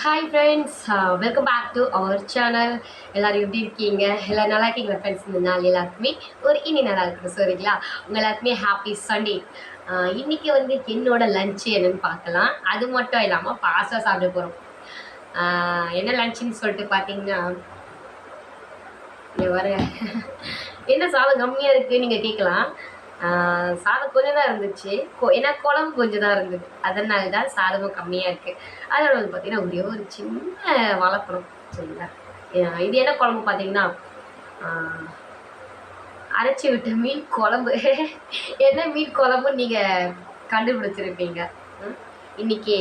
Hi friends welcome back to our channel எல்லோரும் எப்படி இருக்கீங்க? எல்லோரும் நல்லா இருக்கீங்களா ஃப்ரெண்ட்ஸ் இந்த நாள் எல்லாருக்குமே ஒரு இனி நல்லா இருக்கணும் சரிங்களா? உங்கள் எல்லாருக்குமே ஹாப்பி சண்டே இன்றைக்கி வந்து என்னோடய லஞ்சு என்னென்னு பார்க்கலாம். அது மட்டும் இல்லாமல் பாஸ்டா சாப்பிட போகிறோம் என்ன லஞ்சுன்னு சொல்லிட்டு பார்த்தீங்கன்னா இங்கே வர என்ன சாதம் கம்மியாக இருக்குது நீங்கள் கேட்கலாம். சாதம் கொஞ்சம் தான் இருந்துச்சு. கொ- ஏன்னா குழம்பு கொஞ்சம் தான் இருந்தது. அதனால தான் சாதமும் கம்மியாக இருக்குது அதோட வந்து பார்த்தீங்கன்னா ஒரே ஒரு சின்ன வாழைப்பழம் சரிங்களா இது என்ன குழம்பு பார்த்தீங்கன்னா அரைச்சி விட்ட மீன் குழம்பு. என்ன மீன் குழம்புன்னு நீங்கள் கண்டுபிடிச்சிருப்பீங்க. ம்? இன்னைக்கு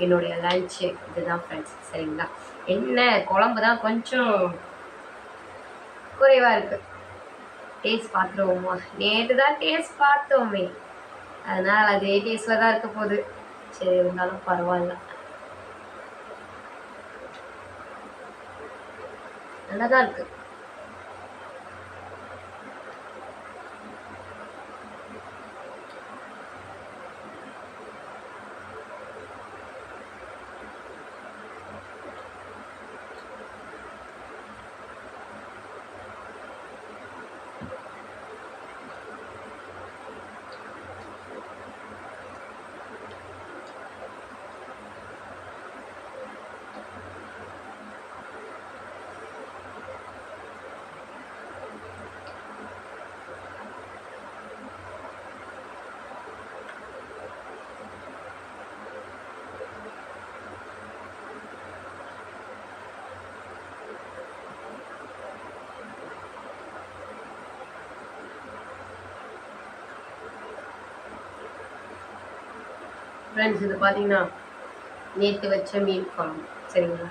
என்னுடைய லஞ்சு இதுதான் ஃப்ரெண்ட்ஸ் சரிங்களா? என்ன குழம்பு தான் கொஞ்சம் குறைவாக இருக்குது டேஸ்ட் பார்த்துருவோமா? நேற்று தான் டேஸ்ட் பார்த்தோமே. அதனால் அதே டேஸ்ட்டில் தான் இருக்க போகுது. சரி இருந்தாலும் பரவாயில்ல. நல்லா தான் இருக்கு. ஃப்ரெண்ட்ஸ் இது பார்த்தீங்கன்னா நேற்று வச்ச மீன் குழம்பு. சரிங்களா?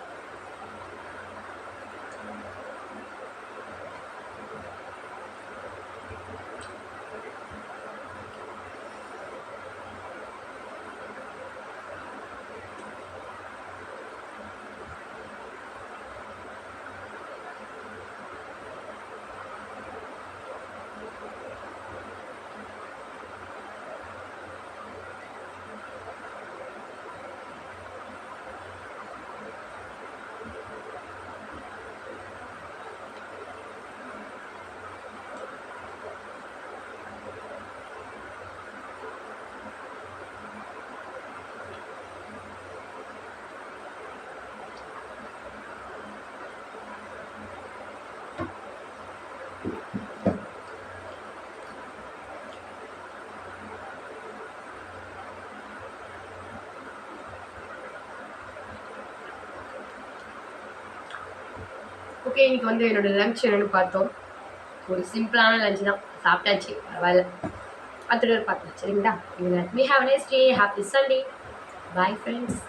ஓகே இன்னைக்கு வந்து என்னோட லஞ்ச் என்னென்னு பார்த்தோம். ஒரு சிம்பிளான லஞ்ச் தான். சாப்பிட்டாச்சு பரவாயில்ல. அடுத்த பார்க்கலாம். சரிங்களா? Me have nice day happy Sunday bye friends